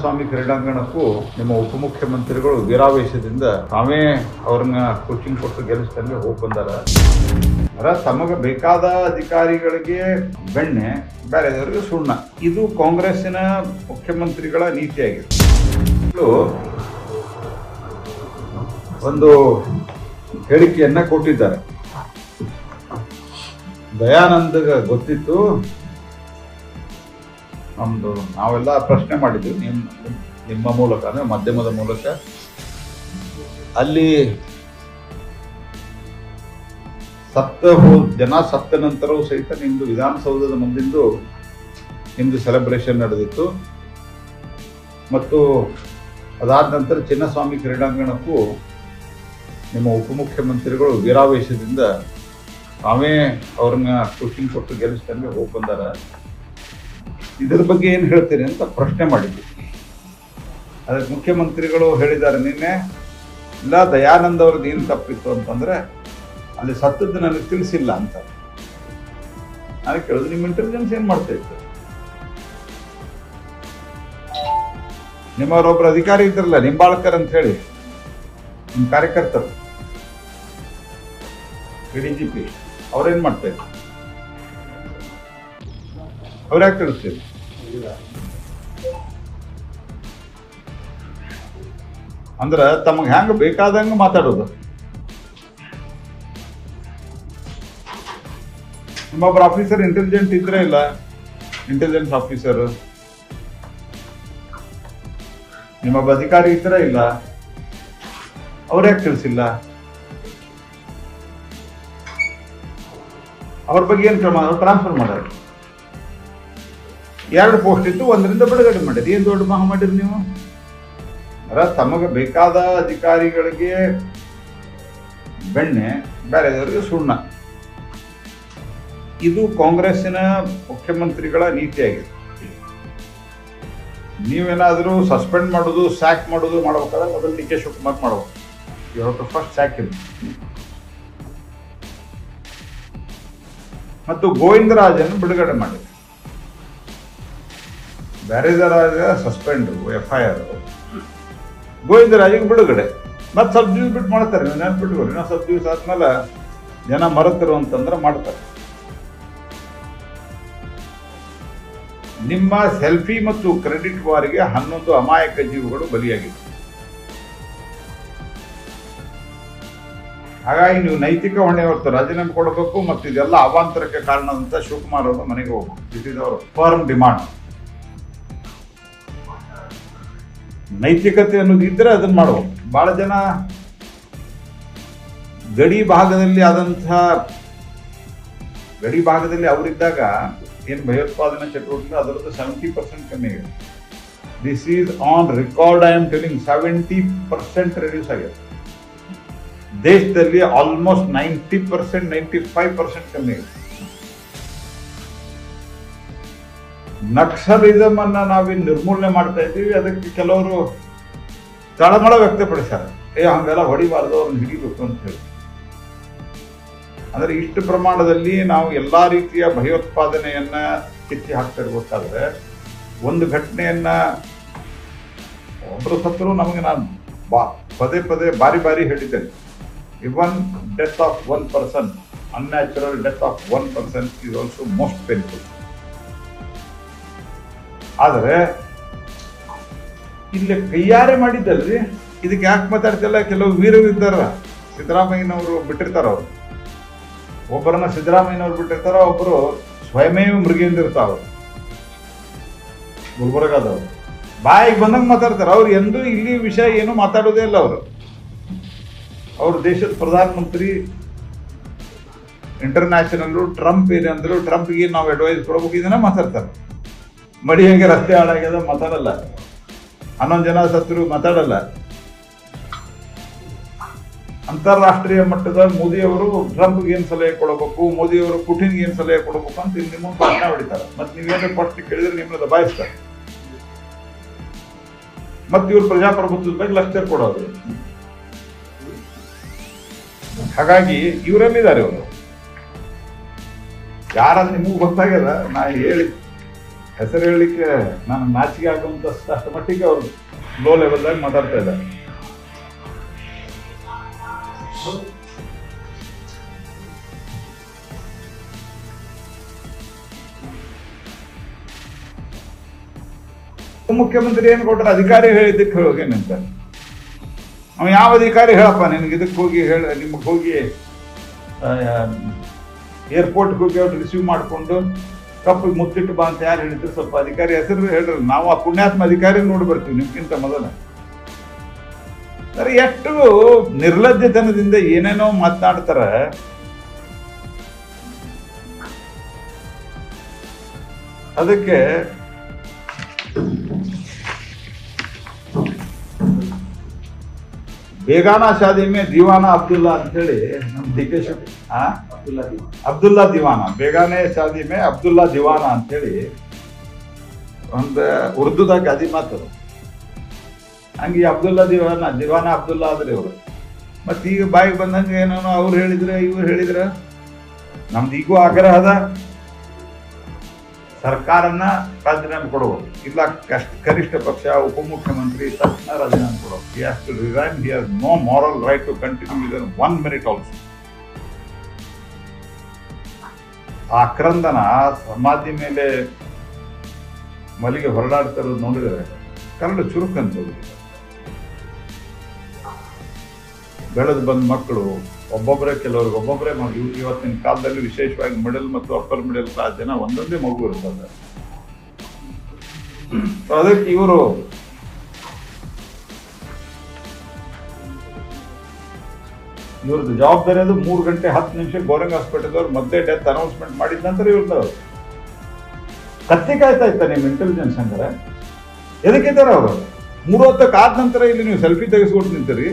ಸ್ವಾಮಿ ಕ್ರೀಡಾಂಗಣಕ್ಕೂ ನಿಮ್ಮ ಉಪಮುಖ್ಯಮಂತ್ರಿಗಳು ವೀರಾವೇಶದಿಂದ ತಾವೇ ಅವ್ರನ್ನ ಕೋಚಿಂಗ್ ಕೊಟ್ಟು ಗೆಲ್ಲಿಸ್ದಂಗೆ ಹೋಗಿ ಬಂದಾರ. ಅರ ತಮಗೆ ಬೇಕಾದ ಅಧಿಕಾರಿಗಳಿಗೆ ಬೆಣ್ಣೆ ಬೇರೆದವರಿಗೆ ಸುಣ್ಣ. ಇದು ಕಾಂಗ್ರೆಸ್ಸಿನ ಮುಖ್ಯಮಂತ್ರಿಗಳ ನೀತಿಯಾಗಿದೆ. ಒಂದು ಹೇಳಿಕೆಯನ್ನ ಕೊಟ್ಟಿದ್ದಾರೆ. ದಯಾನಂದಗ ಗೊತ್ತಿತ್ತು ನಮ್ದು ನಾವೆಲ್ಲ ಪ್ರಶ್ನೆ ಮಾಡಿದ್ವಿ. ನಿಮ್ಮ ನಿಮ್ಮ ಮೂಲಕ, ಅಂದ್ರೆ ಮಾಧ್ಯಮದ ಮೂಲಕ. ಅಲ್ಲಿ ಸತ್ತ ಜನ ಸತ್ತ ನಂತರವೂ ಸಹಿತ ನಿಮ್ಮದು ವಿಧಾನಸೌಧದ ಮುಂದಿಂದು ನಿಮ್ಮದು ಸೆಲೆಬ್ರೇಷನ್ ನಡೆದಿತ್ತು. ಮತ್ತು ಅದಾದ ನಂತರ ಚಿನ್ನಸ್ವಾಮಿ ಕ್ರೀಡಾಂಗಣಕ್ಕೂ ನಿಮ್ಮ ಉಪಮುಖ್ಯಮಂತ್ರಿಗಳು ವೀರಾವೇಶದಿಂದ ತಾವೇ ಅವ್ರನ್ನ ಕೋಚಿಂಗ್ ಕೊಟ್ಟು ಗೆಲ್ಲಿಸ್ದಂಗೆ ಹೋಗಿ ಬಂದಾರ. ಇದ್ರ ಬಗ್ಗೆ ಏನು ಹೇಳ್ತೀರಿ ಅಂತ ಪ್ರಶ್ನೆ ಮಾಡಿದ್ವಿ. ಅದಕ್ಕೆ ಮುಖ್ಯಮಂತ್ರಿಗಳು ಹೇಳಿದ್ದಾರೆ ನಿನ್ನೆ, ಇಲ್ಲ, ದಯಾನಂದ್ ಅವ್ರದ್ದು ಏನು ತಪ್ಪಿತ್ತು ಅಂತಂದ್ರೆ, ಅಲ್ಲಿ ಸತ್ತದ್ದು ನನಗೆ ತಿಳಿಸಿಲ್ಲ ಅಂತ. ನಾನು ಕೇಳಿದ್ರೆ ನಿಮ್ಮ ಇಂಟೆಲಿಜೆನ್ಸ್ ಏನು ಮಾಡ್ತಾ ಇತ್ತು? ನಿಮ್ಮವರೊಬ್ರು ಅಧಿಕಾರಿ ಇದ್ರಲ್ಲ, ನಿಂಬಾಳ್ಕರ್ ಅಂತ ಹೇಳಿ ನಿಮ್ಮ ಕಾರ್ಯಕರ್ತರು, ಡಿ ಜಿ ಪಿ ಅವ್ರೇನು ಮಾಡ್ತಾ ಅವ್ರು ಯಾಕೆ ತಿಳಿಸ್ತೀರಿ ಅಂದ್ರ ತಮಗೆ ಹೆಂಗ್ ಬೇಕಾದಂಗ ಮಾತಾಡೋದು? ನಿಮ್ಮೊಬ್ಬರು ಆಫೀಸರ್ ಇಂಟೆಲಿಜೆಂಟ್ ಇದ್ರೆ ಇಲ್ಲ? ಇಂಟೆಲಿಜೆನ್ಸ್ ಆಫೀಸರ್ ನಿಮ್ಮೊಬ್ಬ ಅಧಿಕಾರಿ ಇದ್ರ ಇಲ್ಲ? ಅವ್ರು ಯಾಕೆ ತಿಳಿಸಿಲ್ಲ ಅವ್ರ ಬಗ್ಗೆ ಏನು ಕ್ರಮ? ಟ್ರಾನ್ಸ್ಫರ್ ಮಾಡ್ಯಾರ ಎರಡು ಪೋಸ್ಟ್ ಇತ್ತು, ಒಂದರಿಂದ ಬಿಡುಗಡೆ ಮಾಡಿರಿ ಏನು ದೊಡ್ಡ ಮಹಾ ಮಾಡಿರಿ ನೀವು? ಅರ, ತಮಗೆ ಬೇಕಾದ ಅಧಿಕಾರಿಗಳಿಗೆ ಬೆಣ್ಣೆ ಬೇರೆದವರಿಗೆ ಸುಣ್ಣ. ಇದು ಕಾಂಗ್ರೆಸ್ಸಿನ ಮುಖ್ಯಮಂತ್ರಿಗಳ ನೀತಿಯಾಗಿದೆ ನೀವೇನಾದರೂ ಸಸ್ಪೆಂಡ್ ಮಾಡೋದು ಸ್ಯಾಕ್ ಮಾಡೋದು ಮಾಡ್ಬೇಕಾದ್ರೆ ಮೊದಲು ಡಿ ಕೆ ಶಿವಕುಮಾರ್ ಮಾಡ್ಬೇಕು. ಇವತ್ತು ಫಸ್ಟ್ ಸ್ಯಾಕ್ ಇದೆ ಮತ್ತು ಗೋವಿಂದರಾಜನ್ ಬಿಡುಗಡೆ ಮಾಡಿ ಬೇರೆದರಾಜ ಸಸ್ಪೆಂಡ್ ಎಫ್ ಐ ಆರ್ ಗೋವಿಂದರಾಜಿಗೆ ಬಿಡುಗಡೆ ಮತ್ತೆ ಸ್ವಲ್ಪ ದಿವಸ ಬಿಟ್ಟು ಮಾಡ್ತಾರೆ ನೀವು ನೆನ್ಪಿಟ್ಕೊಳ್ಳಿ ಇನ್ನೊಂದು ಸ್ವಲ್ಪ ದಿವಸ ಆದ್ಮೇಲೆ ಜನ ಮರೆತರು ಅಂತಂದ್ರೆ ಮಾಡ್ತಾರೆ. ನಿಮ್ಮ ಸೆಲ್ಫಿ ಮತ್ತು ಕ್ರೆಡಿಟ್ ವಾರಿಗೆ ಹನ್ನೊಂದು ಅಮಾಯಕ ಜೀವಗಳು ಬಲಿಯಾಗಿವೆ. ಹಾಗಾಗಿ ನೀವು ನೈತಿಕ ಹೊಣೆ ಹೊರತು ರಾಜೀನಾಮೆ ಕೊಡಬೇಕು ಮತ್ತು ಇದೆಲ್ಲ ಅವಾಂತರಕ್ಕೆ ಕಾರಣ ಅಂತ ಶಿವಕುಮಾರ್ ಅವರು ಮನೆಗೆ ಹೋಗ್ಬೇಕು. It is our firm demand ನೈತಿಕತೆ ಅನ್ನೋದು ಇದ್ರೆ ಅದನ್ನ ಭಾಳ ಬಹಳ ಜನ ಗಡಿ ಭಾಗದಲ್ಲಿ ಆದಂತಹ ಗಡಿ ಭಾಗದಲ್ಲಿ ಅವರಿದ್ದಾಗ ಏನು ಭಯೋತ್ಪಾದನಾ ಚಟುವಟಿಕೆ, ಅದರದ್ದು ಸೆವೆಂಟಿ ಪರ್ಸೆಂಟ್ ಕಮ್ಮಿ ಆಗಿದೆ. This is on record I am telling seventy percent reduce ಆಗಿದೆ. ದೇಶದಲ್ಲಿ almost ninety percent ninety five percent ಕಮ್ಮಿ ಆಗಿದೆ. ನಕ್ಸಲಿಸಮ್ ಅನ್ನ ನಾವೇನು ನಿರ್ಮೂಲನೆ ಮಾಡ್ತಾ ಇದ್ದೀವಿ. ಅದಕ್ಕೆ ಕೆಲವರು ತಳಮಳ ವ್ಯಕ್ತಪಡಿಸ್ತಾರೆ ಏ, ಹಂಗೆಲ್ಲ ಹೊಡಿಬಾರ್ದು ಅವ್ರನ್ನ ಹಿಡಿಬೇಕು ಅಂತ ಹೇಳಿ. ಅಂದರೆ ಇಷ್ಟು ಪ್ರಮಾಣದಲ್ಲಿ ನಾವು ಎಲ್ಲಾ ರೀತಿಯ ಭಯೋತ್ಪಾದನೆಯನ್ನ ಕಿತ್ತಿ ಹಾಕ್ತಿರ್ಬೇಕಾದ್ರೆ ಒಂದು ಘಟನೆಯನ್ನ ಒಬ್ಬರು ಸತ್ರು ನಮಗೆ ನಾನು ಬಾ, ಪದೇ ಪದೇ ಬಾರಿ ಬಾರಿ ಹೇಳಿದ್ದೇನೆ. Even death of one person unnatural death of one person is also most painful ಆದರೆ ಇಲ್ಲಿ ಕೈಯಾರೆ ಮಾಡಿದ್ದಲ್ರಿ? ಇದಕ್ಕೆ ಯಾಕೆ ಮಾತಾಡ್ತಿಲ್ಲ? ಕೆಲವು ವೀರರು ಇದ್ದಾರ ಸಿದ್ದರಾಮಯ್ಯನವರು ಬಿಟ್ಟಿರ್ತಾರ ಅವರು. ಒಬ್ಬರನ್ನ ಸಿದ್ದರಾಮಯ್ಯನವ್ರು ಬಿಟ್ಟಿರ್ತಾರ ಒಬ್ಬರು ಸ್ವಯಮೇವ ಮೃಗೇಂದ್ರ ಇರ್ತಾವ ಗುಲ್ಬರ್ಗಾದವ್ರು. ಬಾಯಿಗೆ ಬಂದಂಗೆ ಮಾತಾಡ್ತಾರೆ. ಅವ್ರು ಎಂದೂ ಇಲ್ಲಿ ವಿಷಯ ಏನು ಮಾತಾಡೋದೇ ಇಲ್ಲ ಅವರು. ಅವರು ದೇಶದ ಪ್ರಧಾನಮಂತ್ರಿ ಇಂಟರ್ನ್ಯಾಷನಲ್ ಟ್ರಂಪ್ ಏನಂದ್ರು ಟ್ರಂಪ್ಗೆ ನಾವು ಅಡ್ವೈಸ್ ಕೊಡ್ಬೇಕು, ಇದನ್ನ ಮಾತಾಡ್ತಾರೆ. ಮಡಿ ಹೆಂಗೆ ರಸ್ತೆ ಹಾಳಾಗ್ಯದ ಮಾತಾಡಲ್ಲ. ಹನ್ನೊಂದು ಜನ ಸತ್ರು ಮಾತಾಡಲ್ಲ. ಅಂತಾರಾಷ್ಟ್ರೀಯ ಮಟ್ಟದ ಮೋದಿಯವರು ಟ್ರಂಪ್ಗೆ ಏನು ಸಲಹೆ ಕೊಡಬೇಕು ಮೋದಿಯವರು ಪುಟಿನ್ಗೆ ಏನು ಸಲಹೆ ಕೊಡಬೇಕು ಅಂತ ಇಲ್ಲಿ ನಿಮ್ಮ ಭಾಷಣ ಹೊಡಿತಾರೆ. ಮತ್ತೆ ನೀವೇನು ಪ್ರಶ್ನೆ ಕೇಳಿದ್ರೆ ನಿಮ್ಮನ್ನ ದಬಾಯಿಸ್ತಾರೆ. ಮತ್ತೆ ಇವರು ಪ್ರಜಾಪ್ರಭುತ್ವದ ಬಗ್ಗೆ ಲಕ್ಷ್ಯ ಕೊಡೋದು. ಹಾಗಾಗಿ ಇವರಲ್ಲಿದ್ದಾರೆ ಇವರು? ಯಾರಾದ್ರೂ ನಿಮಗೂ ಗೊತ್ತಾಗ್ಯದ? ನಾ ಹೇಳಿ. ಹೆಸರು ಹೇಳಲಿಕ್ಕೆ ನಾನು ನಾಚಿಗೆ ಆಗುವಂಥ ಅಷ್ಟು ಮಟ್ಟಿಗೆ ಅವರು ಲೋ ಲೆವೆಲ್ದಾಗ ಮಾತಾಡ್ತಾ ಇದ್ದಾರೆ. ಮುಖ್ಯಮಂತ್ರಿ ಏನು ಕೊಟ್ಟರೆ? ಅಧಿಕಾರಿ ಹೇಳಿದ್ದಕ್ಕೆ ಹೋಗೇನಂತ? ಅವ್ನು ಯಾವ ಅಧಿಕಾರಿ ಹೇಳಪ್ಪ? ನಿನಗೆ ಇದಕ್ಕೆ ಹೋಗಿ ಹೇಳ, ನಿಮಗೆ ಹೋಗಿ ಏರ್ಪೋರ್ಟ್ಗೆ ಹೋಗಿ ಅವ್ರು ರಿಸೀವ್ ಮಾಡಿಕೊಂಡು ಕಪ್ಪಿಗೆ ಮುತ್ತಿಟ್ಟು ಬಾ ಅಂತ ಯಾರು ಹೇಳಿದ್ರು ಸ್ವಲ್ಪ ಅಧಿಕಾರಿ ಹೆಸರು ಹೇಳ್ರಿ. ನಾವು ಆ ಪುಣ್ಯಾತ್ಮ ಅಧಿಕಾರಿ ನೋಡಿ ಬರ್ತೀವಿ ನಿಮ್ಗಿಂತ ಮೊದಲ. ಸರಿ, ಎಷ್ಟು ನಿರ್ಲಜ್ಜತನದಿಂದ ಏನೇನೋ ಮಾತನಾಡ್ತಾರ ಅದಕ್ಕೆ ಬೇಗಾನ ಶಾದಿ ಮೇ ದಿವಾನ ಅಬ್ದುಲ್ಲಾ ಅಂತೇಳಿ ನಮ್ಮ ಡಿ ಕೆ ಶಿವ್ ಅಬ್ದುಲ್ಲಾ ಅಬ್ದುಲ್ಲಾ ದಿವಾನ. ಬೇಗಾನೆ ಶಾದಿ ಮೇ ಅಬ್ದುಲ್ಲಾ ದಿವಾನ ಅಂತೇಳಿ ಒಂದು ಉರ್ದುದಾಗ ಗಾದಿ ಮಾತು ಹಂಗೆ ಅಬ್ದುಲ್ಲಾ ದಿವಾನ ದಿವಾನ ಅಬ್ದುಲ್ಲಾ ಆದ್ರೆ ಇವರು. ಮತ್ತೆ ಈಗ ಬಾಯಿಗೆ ಬಂದಂಗೆ ಏನೇನೋ ಅವ್ರು ಹೇಳಿದ್ರೆ ಇವ್ರು ಹೇಳಿದ್ರೆ ನಮ್ದು ಈಗೂ ಆಗ್ರಹ ಅದ ಸರ್ಕಾರನ ರಾಜೀನಾಮೆ ಕೊಡಬಹುದು ಇಲ್ಲ ಕಷ್ಟ ಕನಿಷ್ಠ ಪಕ್ಷ, ಉಪಮುಖ್ಯಮಂತ್ರಿ ತಕ್ಷಣ ರಾಜೀನಾಮೆ ಕೊಡೋದು he has to resign he has no moral right to continue ಇದನ್ ಒನ್ ಮಿನಿಟ್ ಆಲ್ಸೋ ಆ ಕ್ರಂದನ ಸಮಾಧಿ ಮೇಲೆ ಮಲಿಗೆ ಹೊರಡಾಡ್ತಾ ಇರೋದು ನೋಡಿದರೆ ಕನ್ನಡ ಚುರುಕಂತ ಬೆಳೆದು ಬಂದ ಮಕ್ಕಳು ಒಬ್ಬೊಬ್ಬರೇ ಕೆಲವ್ರಿಗೆ ಒಬ್ಬೊಬ್ಬರೇ ಮಗು ಇವತ್ತಿನ ಕಾಲದಲ್ಲಿ ವಿಶೇಷವಾಗಿ ಮಿಡಲ್ ಮತ್ತು ಅಪ್ಪರ್ ಮಿಡಲ್ ಕ್ಲಾಸ್ ಜನ ಒಂದೊಂದೇ ಮಗು ಇರ್ತದೆ. ಅದಕ್ಕೆ ಇವರು ಇವ್ರದ್ದು ಜವಾಬ್ದಾರಿ ಅದು ಮೂರು ಗಂಟೆ ಹತ್ತು ನಿಮಿಷ ಗೋರಂಗ್ ಹಾಸ್ಪಿಟಲ್ದವ್ರು ಮದ್ದೆ ಡೆತ್ ಅನೌನ್ಸ್ಮೆಂಟ್ ಮಾಡಿದ ನಂತರ ಇವ್ರದ್ದು ಕತ್ತಿ ಕಾಯ್ತಾ ಇತ್ತ ನಿಮ್ಮ ಇಂಟೆಲಿಜೆನ್ಸ್ ಹಂಗಾರೆ? ಎದಕ್ಕಿದ್ದಾರೆ ಅವರು? ಮೂರು ಹೊತ್ತಕ್ಕೆ ಆದ ನಂತರ ಇಲ್ಲಿ ನೀವು ಸೆಲ್ಫಿ ತೆಗೆಸ್ಕೊಂಡು ನಿಂತೀರಿ.